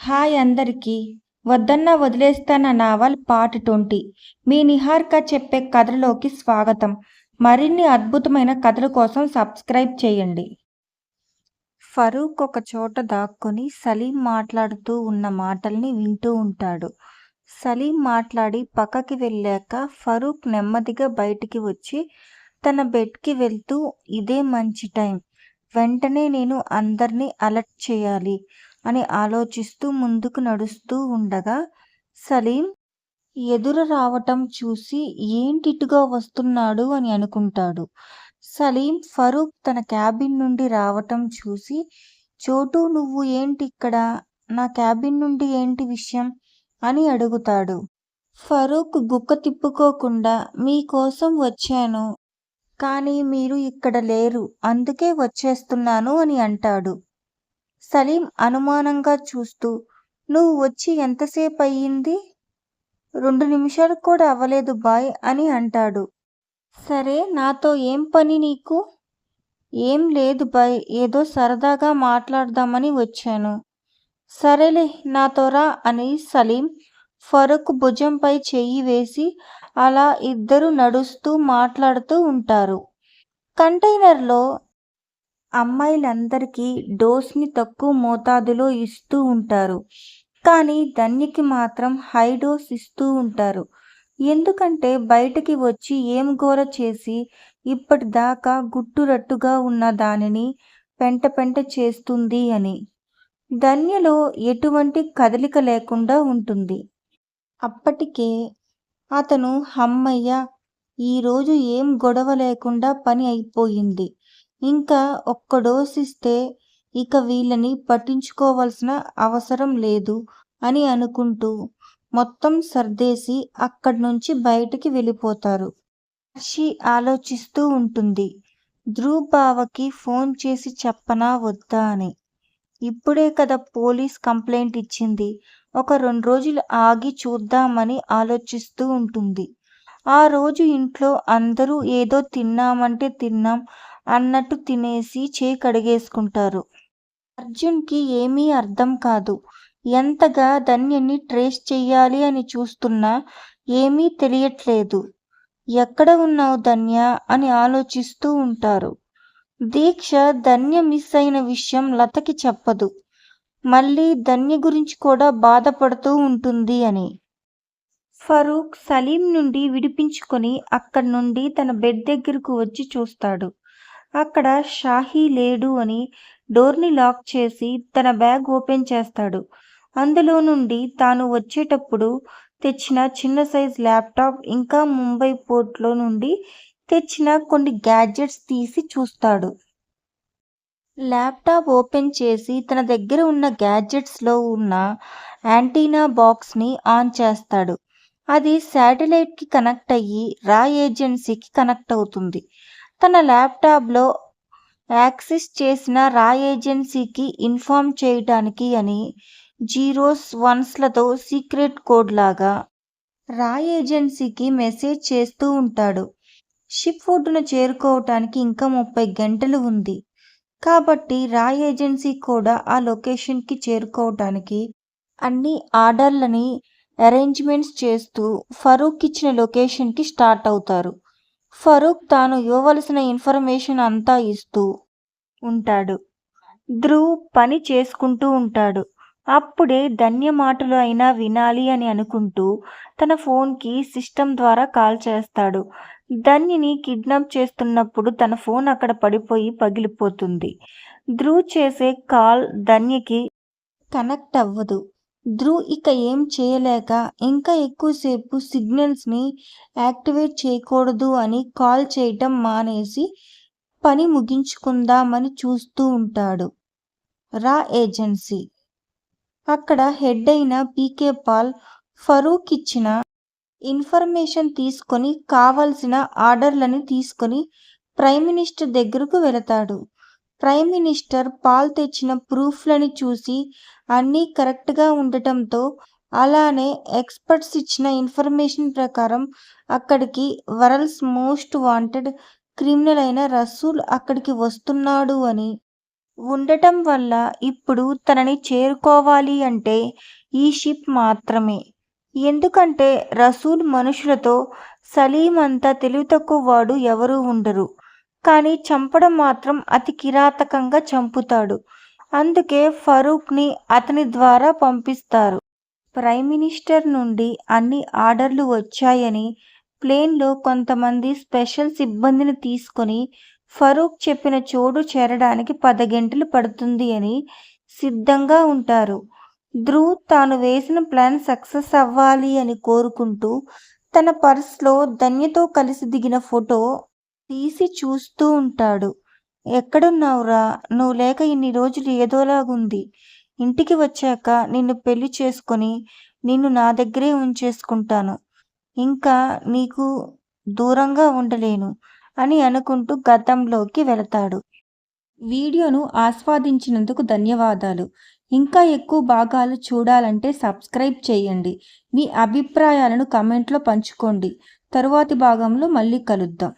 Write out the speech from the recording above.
Hi అందరికీ. వద్దన్నా వదిలేస్తాన నావల్ పార్ట్ ట్వంటీ మీ నిహార్క చెప్పే కథలోకి స్వాగతం. మరిన్ని అద్భుతమైన కథల కోసం సబ్స్క్రైబ్ చేయండి. ఫరూక్ ఒక చోట దాక్కుని సలీం మాట్లాడుతూ ఉన్న మాటల్ని వింటూ ఉంటాడు. సలీం మాట్లాడి పక్కకి వెళ్ళాక ఫరూక్ నెమ్మదిగా బయటికి వచ్చి తన బెడ్కి వెళ్తూ ఇదే మంచి టైం. వెంటనే నేను అందరినీ అలర్ట్ చేయాలి. అని ఆలోచిస్తూ ముందుకు నడుస్తూ ఉండగా సలీం ఎదురు రావటం చూసి ఏంటిటుగా వస్తున్నాడు అని అనుకుంటాడు. సలీం ఫరూక్ తన క్యాబిన్ నుండి రావటం చూసి చోటు నువ్వు ఏంటి ఇక్కడ నా క్యాబిన్ నుండి ఏంటి విషయం అని అడుగుతాడు. ఫరూక్ గుక్క తిప్పుకోకుండా మీకోసం వచ్చాను కానీ మీరు ఇక్కడ లేరు అందుకే వచ్చేస్తున్నాను అని అంటాడు. సలీం అనుమానంగా చూస్తూ నువ్వు వచ్చి ఎంతసేపు అయ్యింది రెండు నిమిషాలు కూడా అవ్వలేదు బాయ్ అని అంటాడు. సరే నాతో ఏం పని నీకు? ఏం లేదు బాయ్ ఏదో సరదాగా మాట్లాడదామని వచ్చాను. సరేలే నాతో రా అని సలీం ఫరూక్ భుజంపై చెయ్యి వేసి అలా ఇద్దరు నడుస్తూ మాట్లాడుతూ ఉంటారు. కంటైనర్లో అమ్మాయిలందరికీ డోస్ని తక్కువ మోతాదులో ఇస్తూ ఉంటారు. కానీ ధన్యకి మాత్రం హై డోస్ ఇస్తూ ఉంటారు. ఎందుకంటే బయటకి వచ్చి ఏం గోర చేసి ఇప్పటిదాకా గుట్టురట్టుగా ఉన్న దానిని పెంట పెంట చేస్తుంది అని. ధన్యలో ఎటువంటి కదలిక లేకుండా ఉంటుంది. అప్పటికే అతను హమ్మయ్య ఈరోజు ఏం గొడవ లేకుండా పని అయిపోయింది. ఇంకా ఒక్క డోస్ ఇస్తే ఇక వీళ్ళని పట్టించుకోవాల్సిన అవసరం లేదు అని అనుకుంటూ మొత్తం సర్దేసి అక్కడి నుంచి బయటికి వెళ్ళిపోతారు. హర్షి ఆలోచిస్తూ ఉంటుంది. ధ్రువ్ బావకి ఫోన్ చేసి చెప్పనా వద్దా అని. ఇప్పుడే కదా పోలీస్ కంప్లైంట్ ఇచ్చింది. ఒక రెండు రోజులు ఆగి చూద్దామని ఆలోచిస్తూ ఉంటుంది. ఆ రోజు ఇంట్లో అందరూ ఏదో తిన్నామంటే తిన్నాం అన్నట్టు తినేసి చేయి కడిగేసుకుంటారు. అర్జున్కి ఏమీ అర్థం కాదు. ఎంతగా ధన్యని ట్రేస్ చెయ్యాలి అని చూస్తున్నా ఏమీ తెలియట్లేదు. ఎక్కడ ఉన్నావు ధన్య? అని ఆలోచిస్తూ ఉంటారు. దీక్ష ధన్య మిస్ అయిన విషయం లతకి చెప్పదు. మళ్ళీ ధన్య గురించి కూడా బాధపడుతూ ఉంటుంది అని. ఫరూక్ సలీం నుండి విడిపించుకొని అక్కడి నుండి తన బెడ్ దగ్గరకు వచ్చి చూస్తాడు. అక్కడ షాహీ లేడు అని డోర్ని లాక్ చేసి తన బ్యాగ్ ఓపెన్ చేస్తాడు. అందులో నుండి తాను వచ్చేటప్పుడు తెచ్చిన చిన్న సైజ్ ల్యాప్టాప్ ఇంకా ముంబై పోర్ట్లో నుండి తెచ్చిన కొన్ని గ్యాడ్జెట్స్ తీసి చూస్తాడు. ల్యాప్టాప్ ఓపెన్ చేసి తన దగ్గర ఉన్న గ్యాడ్జెట్స్లో ఉన్న యాంటీనా బాక్స్ని ఆన్ చేస్తాడు. అది శాటిలైట్కి కనెక్ట్ అయ్యి రా ఏజెన్సీకి కనెక్ట్ అవుతుంది. తన ల్యాప్టాప్లో యాక్సెస్ చేసిన రా ఏజెన్సీకి ఇన్ఫామ్ చేయటానికి అని జీరోస్ వన్స్లతో సీక్రెట్ కోడ్ లాగా రా ఏజెన్సీకి మెసేజ్ చేస్తూ ఉంటాడు. షిప్ ఫుడ్ను చేరుకోవటానికి ఇంకా ముప్పై గంటలు ఉంది. కాబట్టి రా ఏజెన్సీ కూడా ఆ లొకేషన్కి చేరుకోవటానికి అన్ని ఆర్డర్లని అరేంజ్మెంట్స్ చేస్తూ ఫరూక్ ఇచ్చిన లొకేషన్కి స్టార్ట్ అవుతారు. ఫరూక్ తాను ఇవ్వవలసిన ఇన్ఫర్మేషన్ అంతా ఇస్తూ ఉంటాడు. ధ్రువ్ పని చేసుకుంటూ ఉంటాడు. అప్పుడే ధన్య మాటలు అయినా వినాలి అని అనుకుంటూ తన ఫోన్కి సిస్టమ్ ద్వారా కాల్ చేస్తాడు. ధన్యని కిడ్నాప్ చేస్తున్నప్పుడు తన ఫోన్ అక్కడ పడిపోయి పగిలిపోతుంది. ధ్రువ్ చేసే కాల్ ధన్యకి కనెక్ట్ అవ్వదు. ధ్రువ్ ఇక ఏం చేయలేక ఇంకా ఎక్కువసేపు సిగ్నల్స్ని యాక్టివేట్ చేయకూడదు అని కాల్ చేయటం మానేసి పని ముగించుకుందామని చూస్తూ ఉంటాడు. రా ఏజెన్సీ. అక్కడ హెడ్ అయిన పీకే పాల్ ఫరూక్ ఇచ్చిన ఇన్ఫర్మేషన్ తీసుకొని కావలసిన ఆర్డర్లని తీసుకొని ప్రైమ్ మినిస్టర్ దగ్గరకు వెళతాడు. ప్రైమ్ మినిస్టర్ పాల్ తెచ్చిన ప్రూఫ్లని చూసి అన్నీ కరెక్ట్గా ఉండటంతో అలానే ఎక్స్పర్ట్స్ ఇచ్చిన ఇన్ఫర్మేషన్ ప్రకారం అక్కడికి వరల్డ్స్ మోస్ట్ వాంటెడ్ క్రిమినల్ అయిన రసూల్ అక్కడికి వస్తున్నాడు అని. ఉండటం వల్ల ఇప్పుడు తనని చేరుకోవాలి అంటే ఈ షిప్ మాత్రమే. ఎందుకంటే రసూల్ మనుషులతో సలీం అంత తెలివి తక్కువ వాడు ఎవరూ ఉండరు. కానీ చంపడం మాత్రం అతి కిరాతకంగా చంపుతాడు. అందుకే ఫరూక్ని అతని ద్వారా పంపిస్తారు. ప్రైమ్ మినిస్టర్ నుండి అన్ని ఆర్డర్లు వచ్చాయని ప్లేన్లో కొంతమంది స్పెషల్ సిబ్బందిని తీసుకొని ఫరూక్ చెప్పిన చోటు చేరడానికి పది గంటలు పడుతుంది అని సిద్ధంగా ఉంటారు. ధ్రువ్ తాను వేసిన ప్లాన్ సక్సెస్ అవ్వాలి అని కోరుకుంటూ తన పర్స్లో ధన్యతో కలిసి దిగిన ఫోటో తీసి చూస్తూ ఉంటాడు. ఎక్కడున్నావురా? నువ్వు లేక ఇన్ని రోజులు ఏదోలాగుంది. ఇంటికి వచ్చాక నిన్ను పెళ్ళి చేసుకొని నిన్ను నా దగ్గరే ఉంచేసుకుంటాను. ఇంకా నీకు దూరంగా ఉండలేను అని అనుకుంటూ గతంలోకి వెళతాడు. వీడియోను ఆస్వాదించినందుకు ధన్యవాదాలు. ఇంకా ఎక్కువ భాగాలు చూడాలంటే సబ్స్క్రైబ్ చేయండి. మీ అభిప్రాయాలను కమెంట్లో పంచుకోండి. తరువాతి భాగంలో మళ్ళీ కలుద్దాం.